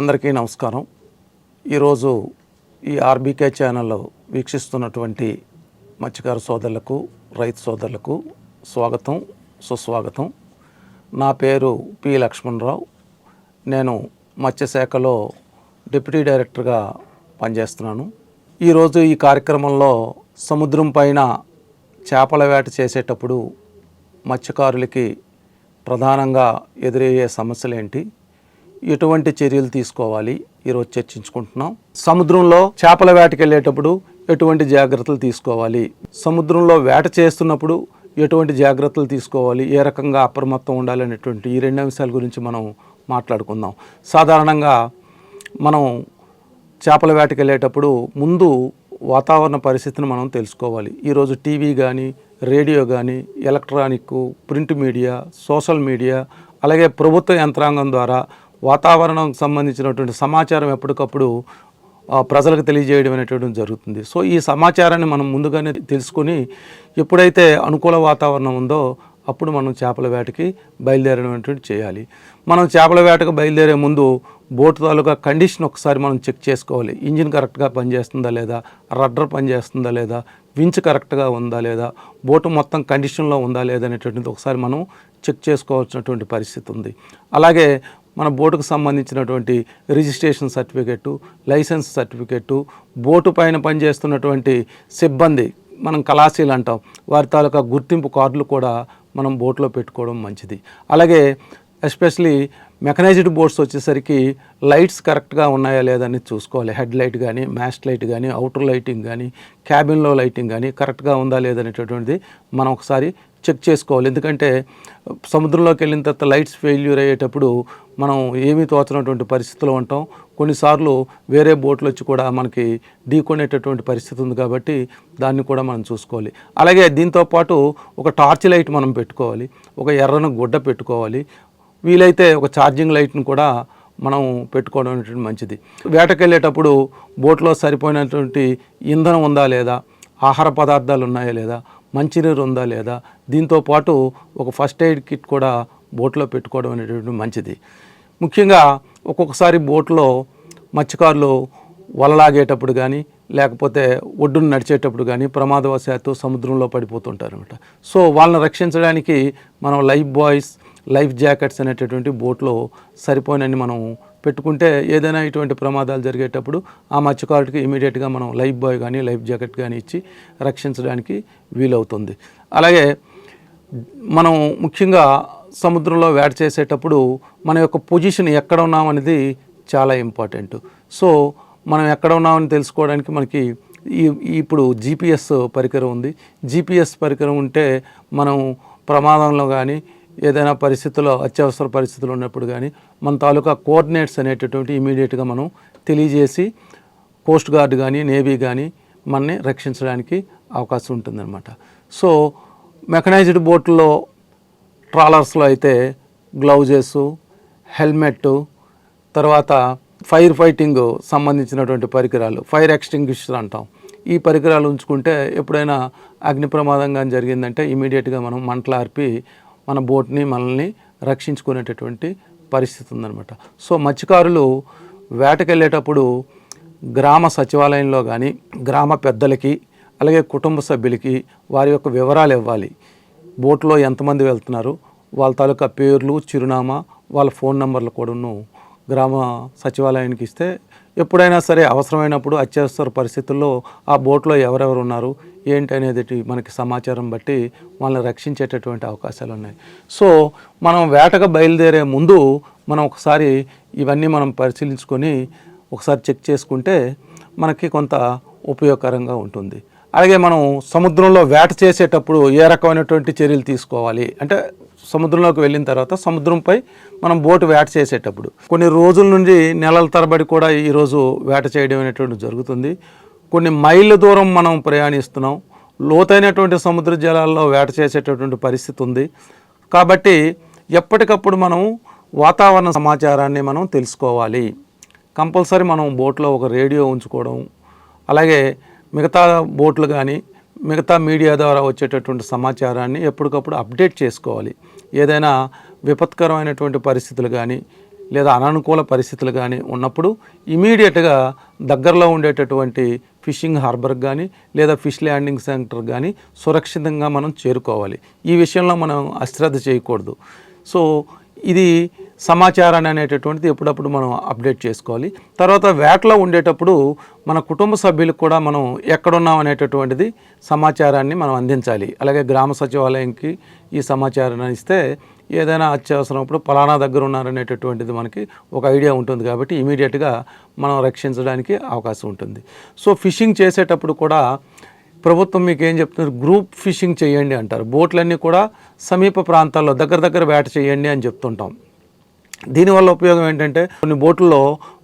అందరికీ నమస్కారం. ఈరోజు ఈ ఆర్బీకే ఛానల్లో వీక్షిస్తున్నటువంటి మత్స్యకార సోదరులకు రైతు సోదరులకు స్వాగతం సుస్వాగతం. నా పేరు పి లక్ష్మణరావు. నేను మత్స్యశాఖలో డిప్యూటీ డైరెక్టర్గా పనిచేస్తున్నాను. ఈరోజు ఈ కార్యక్రమంలో సముద్రం పైన చేపల వేట చేసేటప్పుడు మత్స్యకారులకి ప్రధానంగా ఎదురయ్యే సమస్యలు ఏంటి ఎటువంటి చర్యలు తీసుకోవాలి? ఈరోజు చర్చించుకుంటున్నాం. సముద్రంలో చేపల వేటకి వెళ్ళేటప్పుడు ఎటువంటి జాగ్రత్తలు తీసుకోవాలి? సముద్రంలో వేట చేస్తున్నప్పుడు ఎటువంటి జాగ్రత్తలు తీసుకోవాలి? ఏ రకంగా అప్రమత్తం ఉండాలి అనేటువంటి ఈ రెండు అంశాల గురించి మనం మాట్లాడుకుందాం. సాధారణంగా మనం చేపల వేటకి వెళ్ళేటప్పుడు ముందు వాతావరణ పరిస్థితిని మనం తెలుసుకోవాలి. ఈరోజు టీవీ కానీ రేడియో కానీ electronic print media social media అలాగే ప్రభుత్వ యంత్రాంగం ద్వారా వాతావరణం సంబంధించినటువంటి సమాచారం ఎప్పటికప్పుడు ప్రజలకు తెలియజేయడం అనేటువంటి జరుగుతుంది. సో ఈ సమాచారాన్ని మనం ముందుగానే తెలుసుకొని ఎప్పుడైతే అనుకూల వాతావరణం ఉందో అప్పుడు మనం చేపల వేటకి బయలుదేరడం చేయాలి. మనం చేపల వేటకు బయలుదేరే ముందు బోటు తాలూకా కండిషన్ ఒకసారి మనం చెక్ చేసుకోవాలి. ఇంజిన్ కరెక్ట్గా పనిచేస్తుందా లేదా? రడ్డర్ పనిచేస్తుందా లేదా? వించ్ కరెక్ట్గా ఉందా లేదా? బోటు మొత్తం కండిషన్లో ఉందా లేదా అనేటువంటిది ఒకసారి మనం చెక్ చేసుకోవాల్సినటువంటి పరిస్థితి ఉంది. అలాగే మన బోటుకు సంబంధించినటువంటి registration certificate license certificate boat పైన పనిచేస్తున్నటువంటి సిబ్బంది మనం కళాశీలు అంటాం వారి తాలూకా గుర్తింపు కార్డులు కూడా మనం బోట్లో పెట్టుకోవడం మంచిది. అలాగే ఎస్పెషలీ మెకనైజ్డ్ బోట్స్ వచ్చేసరికి లైట్స్ కరెక్ట్గా ఉన్నాయా లేదని చూసుకోవాలి. హెడ్ లైట్ కానీ మ్యాస్ట్ లైట్ కానీ అవుటర్ లైటింగ్ కానీ క్యాబిన్లో లైటింగ్ కానీ కరెక్ట్గా ఉందా లేదనేటటువంటిది మనం ఒకసారి చెక్ చేసుకోవాలి. ఎందుకంటే సముద్రంలోకి వెళ్ళిన తర్వాత లైట్స్ ఫెయిల్యూర్ అయ్యేటప్పుడు మనం ఏమీ తోచనటువంటి పరిస్థితిలో ఉంటాం. కొన్నిసార్లు వేరే బోట్లు వచ్చి కూడా మనకి ఢీకొనేటటువంటి పరిస్థితి ఉంది కాబట్టి దాన్ని కూడా మనం చూసుకోవాలి. అలాగే దీంతో పాటు ఒక టార్చ్ లైట్ మనం పెట్టుకోవాలి. ఒక ఎర్రను గుడ్డ పెట్టుకోవాలి. వీలైతే ఒక ఛార్జింగ్ లైట్ని కూడా మనం పెట్టుకోవడం అనేటువంటి మంచిది. వేటకెళ్ళేటప్పుడు బోట్లో సరిపోయినటువంటి ఇంధనం ఉందా లేదా? ఆహార పదార్థాలు ఉన్నాయా లేదా? మంచినీరు ఉందా లేదా? దీంతో పాటు ఒక ఫస్ట్ ఎయిడ్ కిట్ కూడా బోట్లో పెట్టుకోవడం అనేటువంటి మంచిది. ముఖ్యంగా ఒక్కొక్కసారి బోట్లో మత్స్యకారులు వలలాగేటప్పుడు కానీ లేకపోతే ఒడ్డును నడిచేటప్పుడు కానీ ప్రమాదవశాత్తు సముద్రంలో పడిపోతుంటారు అనమాట సో వాళ్ళని రక్షించడానికి మనం లైఫ్ బాయ్స్ లైఫ్ జాకెట్స్ అనేటటువంటి బోట్లో సరిపోయినని మనం పెట్టుకుంటే ఏదైనా ఇటువంటి ప్రమాదాలు జరిగేటప్పుడు ఆ మత్స్యకారుడికి ఇమీడియట్గా మనం లైఫ్ బాయ్ కానీ లైఫ్ జాకెట్ కానీ ఇచ్చి రక్షించడానికి వీలవుతుంది. అలాగే మనం ముఖ్యంగా సముద్రంలో వేట చేసేటప్పుడు మన యొక్క పొజిషన్ ఎక్కడ ఉన్నామనేది చాలా ఇంపార్టెంట్. సో మనం ఎక్కడ ఉన్నామని తెలుసుకోవడానికి మనకి ఈ ఇప్పుడు జీపీఎస్ పరికరం ఉంది. జీపీఎస్ పరికరం ఉంటే మనం ప్రమాదంలో కానీ ఏదైనా పరిస్థితుల్లో అత్యవసర పరిస్థితులు ఉన్నప్పుడు కానీ మన తాలూకా కోఆర్డినేట్స్ అనేటటువంటి ఇమీడియట్గా మనం తెలియజేసి కోస్ట్ గార్డ్ కానీ నేవీ కానీ మనని రక్షించడానికి అవకాశం ఉంటుందన్నమాట. సో మెకనైజ్డ్ బోట్లో ట్రాలర్స్లో అయితే గ్లౌజెస్ హెల్మెట్ తర్వాత ఫైర్ ఫైటింగ్ సంబంధించినటువంటి పరికరాలు ఫైర్ ఎక్స్టింగ్విషర్ అంటాం. ఈ పరికరాలు ఉంచుకుంటే ఎప్పుడైనా అగ్ని ప్రమాదం కానీ జరిగిందంటే ఇమీడియట్గా మనం మంటలార్పి మన బోట్ని మనల్ని రక్షించుకునేటటువంటి పరిస్థితి ఉందన్నమాట. సో మత్స్యకారులు వేటకెళ్ళేటప్పుడు గ్రామ సచివాలయంలో కానీ గ్రామ పెద్దలకి అలాగే కుటుంబ సభ్యులకి వారి యొక్క వివరాలు ఇవ్వాలి. బోట్లో ఎంతమంది వెళ్తున్నారు వాళ్ళ తాలూకా పేర్లు చిరునామా వాళ్ళ ఫోన్ నెంబర్లు కూడాను గ్రామ సచివాలయానికి ఇస్తే ఎప్పుడైనా సరే అవసరమైనప్పుడు అత్యవసర పరిస్థితుల్లో ఆ బోట్లో ఎవరెవరు ఉన్నారు ఏంటి అనేది మనకి సమాచారం బట్టి వాళ్ళని రక్షించేటటువంటి అవకాశాలు ఉన్నాయి. సో మనం వేటకు బయలుదేరే ముందు మనం ఒకసారి ఇవన్నీ మనం పరిశీలించుకొని ఒకసారి చెక్ చేసుకుంటే మనకి కొంత ఉపయోగకరంగా ఉంటుంది. అలాగే మనం సముద్రంలో వేట చేసేటప్పుడు ఏ రకమైనటువంటి చర్యలు తీసుకోవాలి? అంటే సముద్రంలోకి వెళ్ళిన తర్వాత సముద్రంపై మనం బోటు వేట చేసేటప్పుడు కొన్ని రోజుల నుండి నెలల తరబడి కూడా ఈరోజు వేట చేయడం అనేటువంటి జరుగుతుంది. కొన్ని మైళ్ళ దూరం మనం ప్రయాణిస్తున్నాం. లోతైనటువంటి సముద్ర జలాల్లో వేట చేసేటటువంటి పరిస్థితి ఉంది. కాబట్టి ఎప్పటికప్పుడు మనం వాతావరణ సమాచారాన్ని మనం తెలుసుకోవాలి. కంపల్సరీ మనం బోట్లో ఒక రేడియో ఉంచుకోవడం అలాగే మిగతా బోట్లు కానీ మిగతా మీడియా ద్వారా వచ్చేటటువంటి సమాచారాన్ని ఎప్పటికప్పుడు అప్డేట్ చేసుకోవాలి. ఏదైనా విపత్కరమైనటువంటి పరిస్థితులు కానీ లేదా అననుకూల పరిస్థితులు కానీ ఉన్నప్పుడు ఇమీడియట్గా దగ్గరలో ఉండేటటువంటి ఫిషింగ్ హార్బర్కి కానీ లేదా ఫిష్ ల్యాండింగ్ సెంటర్ కానీ సురక్షితంగా మనం చేరుకోవాలి. ఈ విషయంలో మనం అశ్రద్ధ చేయకూడదు. సో ఇది సమాచారాన్ని అనేటటువంటిది ఎప్పుడప్పుడు మనం అప్డేట్ చేసుకోవాలి. తర్వాత వేటలో ఉండేటప్పుడు మన కుటుంబ సభ్యులకు కూడా మనం ఎక్కడున్నాం అనేటటువంటిది సమాచారాన్ని మనం అందించాలి. అలాగే గ్రామ సచివాలయంకి ఈ సమాచారాన్ని ఇస్తే ఏదైనా అత్యవసరమైనప్పుడు పలానా దగ్గర ఉన్నారనేటటువంటిది మనకి ఒక ఐడియా ఉంటుంది కాబట్టి ఇమీడియట్గా మనం రక్షించడానికి అవకాశం ఉంటుంది. సో ఫిషింగ్ చేసేటప్పుడు కూడా ప్రభుత్వం మీకు ఏం చెప్తున్నారు? గ్రూప్ ఫిషింగ్ చేయండి అంటారు. బోట్లన్నీ కూడా సమీప ప్రాంతాల్లో దగ్గర దగ్గర వేట చేయండి అని చెప్తుంటాం. దీనివల్ల ఉపయోగం ఏంటంటే కొన్ని బోట్లలో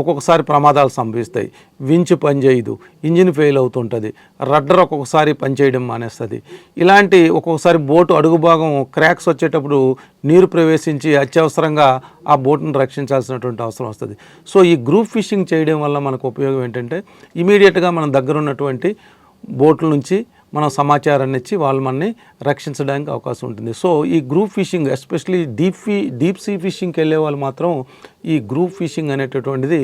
ఒక్కొక్కసారి ప్రమాదాలు సంభవిస్తాయి. వించ్ పనిచేయదు ఇంజిన్ ఫెయిల్ అవుతుంటుంది రడ్డర్ ఒక్కొక్కసారి పనిచేయడం మానేస్తుంది. ఇలాంటి ఒక్కొక్కసారి బోటు అడుగు భాగం క్రాక్స్ వచ్చేటప్పుడు నీరు ప్రవేశించి అత్యవసరంగా ఆ బోటును రక్షించాల్సినటువంటి అవసరం వస్తుంది. సో ఈ గ్రూప్ ఫిషింగ్ చేయడం వల్ల మనకు ఉపయోగం ఏంటంటే ఇమీడియట్గా మన దగ్గర ఉన్నటువంటి బోట్ల నుంచి మనం సమాచారాన్ని ఇచ్చి వాళ్ళు మనని రక్షించడానికి అవకాశం ఉంటుంది. సో ఈ గ్రూప్ ఫిషింగ్ ఎస్పెషలీ డీప్ ఫీ డీప్ సీ ఫిషింగ్కి వెళ్ళే వాళ్ళు మాత్రం ఈ గ్రూప్ ఫిషింగ్ అనేటటువంటిది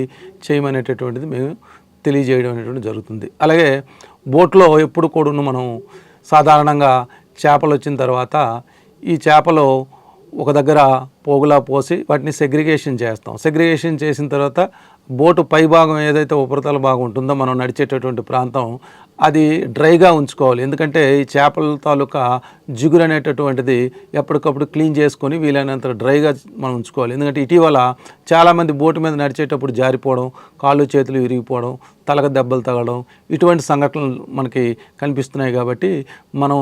చేయమనేటటువంటిది మేము తెలియజేయడం అనేటువంటి జరుగుతుంది. అలాగే బోట్లో ఎప్పుడు కూడా మనం సాధారణంగా చేపలు వచ్చిన తర్వాత ఈ చేపలు ఒక దగ్గర పోగులా పోసి వాటిని సెగ్రిగేషన్ చేస్తాం. సెగ్రిగేషన్ చేసిన తర్వాత బోటు పై భాగం ఏదైతే ఉపరితల భాగం ఉంటుందో మనం నడిచేటటువంటి ప్రాంతం అది డ్రైగా ఉంచుకోవాలి. ఎందుకంటే ఈ చేపల తాలూకా జిగురు అనేటటువంటిది ఎప్పటికప్పుడు క్లీన్ చేసుకొని వీలైనంత డ్రైగా మనం ఉంచుకోవాలి. ఎందుకంటే ఇటీవల చాలామంది బోటు మీద నడిచేటప్పుడు జారిపోవడం కాళ్ళు చేతులు విరిగిపోవడం తలక దెబ్బలు తగలడం ఇటువంటి సంఘటనలు మనకి కనిపిస్తున్నాయి కాబట్టి మనం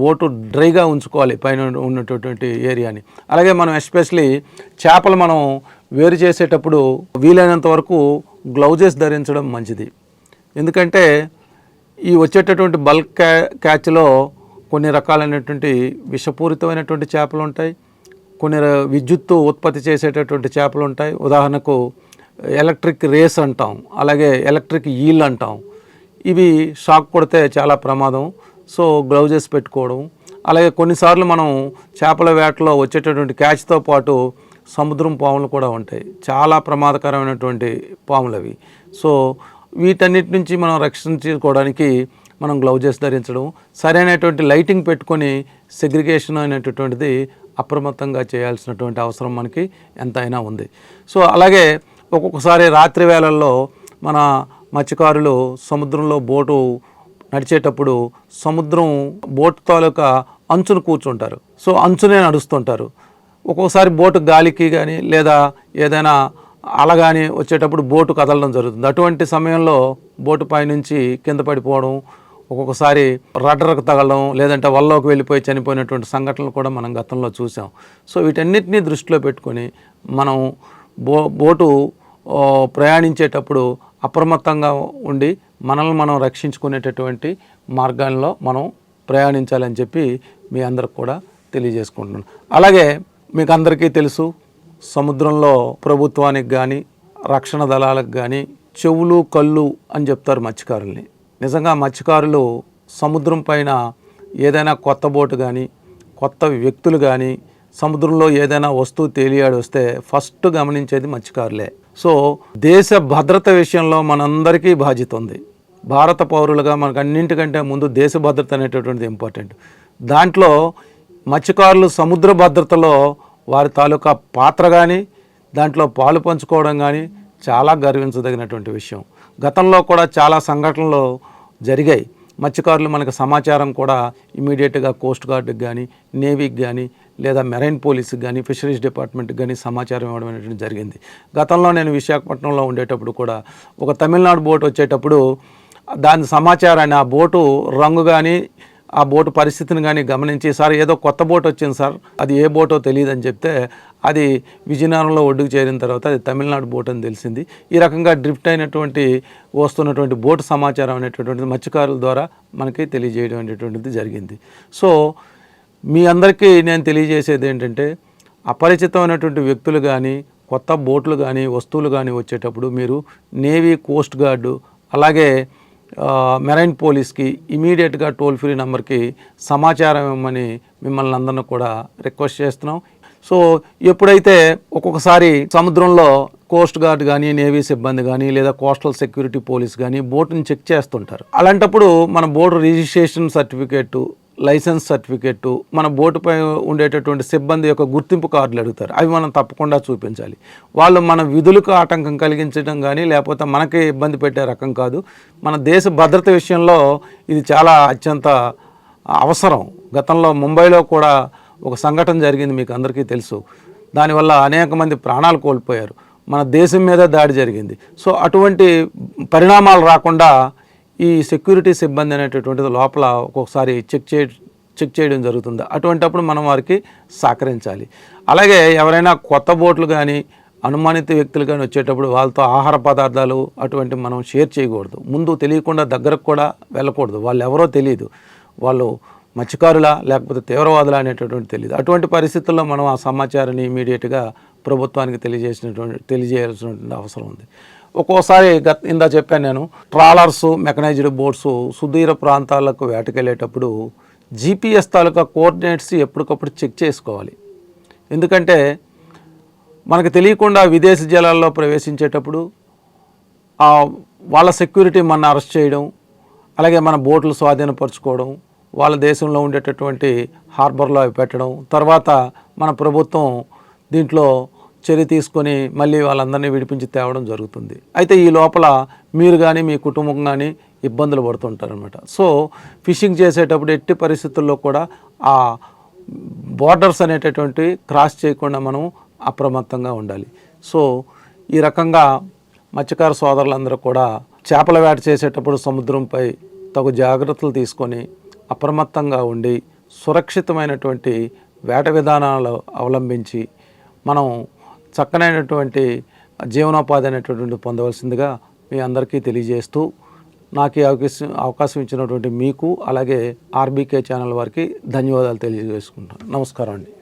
బోటు డ్రైగా ఉంచుకోవాలి పైన ఉన్నటువంటి ఏరియాని. అలాగే మనం ఎస్పెషలీ చేపలు మనం వేరు చేసేటప్పుడు వీలైనంత వరకు గ్లౌజెస్ ధరించడం మంచిది. ఎందుకంటే ఈ వచ్చేటటువంటి బల్క్ క్యా క్యాచ్లో కొన్ని రకాలైనటువంటి విషపూరితమైనటువంటి చేపలు ఉంటాయి. కొన్ని విద్యుత్తు ఉత్పత్తి చేసేటటువంటి చేపలు ఉంటాయి. ఉదాహరణకు ఎలక్ట్రిక్ రేస్ అంటాం అలాగే ఎలక్ట్రిక్ ఈల్ అంటాం. ఇవి షాక్ కొడితే చాలా ప్రమాదం. సో గ్లౌజెస్ పెట్టుకోవడం. అలాగే కొన్నిసార్లు మనం చేపల వేటలో వచ్చేటటువంటి క్యాచ్తో పాటు సముద్రం పాములు కూడా ఉంటాయి. చాలా ప్రమాదకరమైనటువంటి పాములు అవి సో వీటన్నిటి నుంచి మనం రక్షించుకోవడానికి మనం గ్లౌజెస్ ధరించడం సరైనటువంటి లైటింగ్ పెట్టుకొని సెగ్రిగేషన్ అనేటటువంటిది అప్రమత్తంగా చేయాల్సినటువంటి అవసరం మనకి ఎంతైనా ఉంది. సో అలాగే ఒక్కొక్కసారి రాత్రి వేళల్లో మన మత్స్యకారులు సముద్రంలో బోటు నడిచేటప్పుడు సముద్రం బోట్ తాలూకా అంచును కూర్చుంటారు. సో అంచునే నడుస్తుంటారు. ఒక్కొక్కసారి బోటు గాలికి కానీ లేదా ఏదైనా అలగాని వచ్చేటప్పుడు బోటు కదలడం జరుగుతుంది. అటువంటి సమయంలో బోటు పైనుంచి కింద పడిపోవడం ఒక్కొక్కసారి రడ్డరకు తగలడం లేదంటే వల్లోకి వెళ్ళిపోయి చనిపోయినటువంటి సంఘటనలు కూడా మనం గతంలో చూసాం. సో వీటన్నిటినీ దృష్టిలో పెట్టుకొని మనం బో బోటు ప్రయాణించేటప్పుడు అప్రమత్తంగా ఉండి మనల్ని మనం రక్షించుకునేటటువంటి మార్గాల్లో మనం ప్రయాణించాలని చెప్పి మీ అందరికి కూడా తెలియజేసుకుంటున్నాను. అలాగే మీకు అందరికీ తెలుసు సముద్రంలో ప్రభుత్వానికి కానీ రక్షణ దళాలకు కానీ చెవులు కళ్ళు అని చెప్తారు మత్స్యకారుల్ని. నిజంగా మత్స్యకారులు సముద్రం పైన ఏదైనా కొత్త బోటు కానీ కొత్త వ్యక్తులు కానీ సముద్రంలో ఏదైనా వస్తువు తేలియాడి వస్తే ఫస్ట్ గమనించేది మత్స్యకారులే. సో దేశ భద్రత విషయంలో మనందరికీ బాధ్యత ఉంది. భారత పౌరులుగా మనకు అన్నింటికంటే ముందు దేశ భద్రత అనేటటువంటిది ఇంపార్టెంట్ దాంట్లో మత్స్యకారులు సముద్ర భద్రతలో వారి తాలూకా పాత్ర కానీ దాంట్లో పాలు పంచుకోవడం కానీ చాలా గర్వించదగినటువంటి విషయం. గతంలో కూడా చాలా సంఘటనలు జరిగాయి. మత్స్యకారులు మనకు సమాచారం కూడా ఇమీడియట్గా కోస్ట్ గార్డుకి కానీ నేవీకి కానీ లేదా మెరైన్ పోలీస్కి కానీ ఫిషరీస్ డిపార్ట్మెంట్కి కానీ సమాచారం ఇవ్వడం అనేటువంటి జరిగింది. గతంలో నేను విశాఖపట్నంలో ఉండేటప్పుడు కూడా ఒక తమిళనాడు బోట్ వచ్చేటప్పుడు దాని సమాచారాన్ని ఆ బోటు రంగు కానీ ఆ బోటు పరిస్థితిని కానీ గమనించి సార్ ఏదో కొత్త బోట్ వచ్చింది సార్ అది ఏ బోటో తెలియదని చెప్తే అది విజయనగరంలో ఒడ్డుకు చేరిన తర్వాత అది తమిళనాడు బోట్ అని తెలిసింది. ఈ రకంగా డ్రిఫ్ట్ అయినటువంటి వస్తున్నటువంటి బోటు సమాచారం అనేటటువంటిది మత్స్యకారుల ద్వారా మనకి తెలియజేయడం అనేటువంటిది జరిగింది. సో మీ అందరికీ నేను తెలియజేసేది ఏంటంటే అపరిచితమైనటువంటి వ్యక్తులు కానీ కొత్త బోట్లు కానీ వస్తువులు కానీ వచ్చేటప్పుడు మీరు నేవీ కోస్ట్ గార్డు అలాగే మెరైన్ పోలీస్కి ఇమీడియట్గా టోల్ ఫ్రీ నెంబర్కి సమాచారం ఇవ్వమని మిమ్మల్ని అందరిని కూడా రిక్వెస్ట్ చేస్తున్నాం. సో ఎప్పుడైతే ఒక్కొక్కసారి సముద్రంలో కోస్ట్ గార్డ్ కానీ నేవీ సిబ్బంది కానీ లేదా కోస్టల్ సెక్యూరిటీ పోలీస్ కానీ బోట్ని చెక్ చేస్తుంటారు. అలాంటప్పుడు మన boat registration certificate license certificate మన బోటుపై ఉండేటటువంటి సిబ్బంది యొక్క గుర్తింపు కార్డులు అడుగుతారు. అవి మనం తప్పకుండా చూపించాలి. వాళ్ళు మన విధులకు ఆటంకం కలిగించడం కానీ లేకపోతే మనకి ఇబ్బంది పెట్టే రకం కాదు. మన దేశ భద్రత విషయంలో ఇది చాలా అత్యంత అవసరం. గతంలో ముంబైలో కూడా ఒక సంఘటన జరిగింది మీకు అందరికీ తెలుసు. దానివల్ల అనేక మంది ప్రాణాలు కోల్పోయారు. మన దేశం మీద దాడి జరిగింది. సో అటువంటి పరిణామాలు రాకుండా ఈ సెక్యూరిటీ సిబ్బంది అనేటటువంటిది లోపల ఒక్కొక్కసారి చెక్ చే చెక్ చేయడం జరుగుతుంది. అటువంటప్పుడు మనం వారికి సహకరించాలి. అలాగే ఎవరైనా కొత్త బోట్లు కానీ అనుమానిత వ్యక్తులు కానీ వచ్చేటప్పుడు వాళ్ళతో ఆహార పదార్థాలు అటువంటి మనం షేర్ చేయకూడదు. ముందు తెలియకుండా దగ్గరకు కూడా వెళ్ళకూడదు. వాళ్ళు ఎవరో తెలియదు. వాళ్ళు మత్స్యకారులా లేకపోతే తీవ్రవాదులా అనేటటువంటి తెలియదు. అటువంటి పరిస్థితుల్లో మనం ఆ సమాచారాన్ని ఇమీడియట్గా ప్రభుత్వానికి తెలియజేసినటువంటి తెలియజేయాల్సినటువంటి అవసరం ఉంది. ఒక్కోసారి గత ఇందా చెప్పాను నేను ట్రాలర్స్ మెకనైజ్డ్ బోట్స్ సుదీర ప్రాంతాలకు వేటకెళ్ళేటప్పుడు జీపీఎస్ తాలూకా కోఆర్డినేట్స్ ఎప్పటికప్పుడు చెక్ చేసుకోవాలి. ఎందుకంటే మనకు తెలియకుండా విదేశీ జలాల్లో ప్రవేశించేటప్పుడు వాళ్ళ సెక్యూరిటీ మన అరెస్ట్ చేయడం అలాగే మన బోట్లు స్వాధీనపరచుకోవడం వాళ్ళ దేశంలో ఉండేటటువంటి హార్బర్లో అవి పెట్టడం తర్వాత మన ప్రభుత్వం దీంట్లో చర్య తీసుకొని మళ్ళీ వాళ్ళందరినీ విడిపించి తేవడం జరుగుతుంది. అయితే ఈ లోపల మీరు కానీ మీ కుటుంబం కానీ ఇబ్బందులు పడుతుంటారనమాట సో ఫిషింగ్ చేసేటప్పుడు ఎట్టి పరిస్థితుల్లో కూడా ఆ బార్డర్స్ అనేటటువంటి క్రాస్ చేయకుండా మనం అప్రమత్తంగా ఉండాలి. సో ఈ రకంగా మత్స్యకార సోదరులందరూ కూడా చేపల వేట చేసేటప్పుడు సముద్రంపై తగు జాగ్రత్తలు తీసుకొని అప్రమత్తంగా ఉండి సురక్షితమైనటువంటి వేట విధానాలు అవలంబించి మనం చక్కనైనటువంటి జీవనోపాధి అనేటటువంటి పొందవలసిందిగా మీ అందరికీ తెలియజేస్తూ నాకు అవకాశం అవకాశం ఇచ్చినటువంటి మీకు అలాగే ఆర్బీకే ఛానల్ వారికి ధన్యవాదాలు తెలియజేసుకుంటాను నమస్కారం అండి.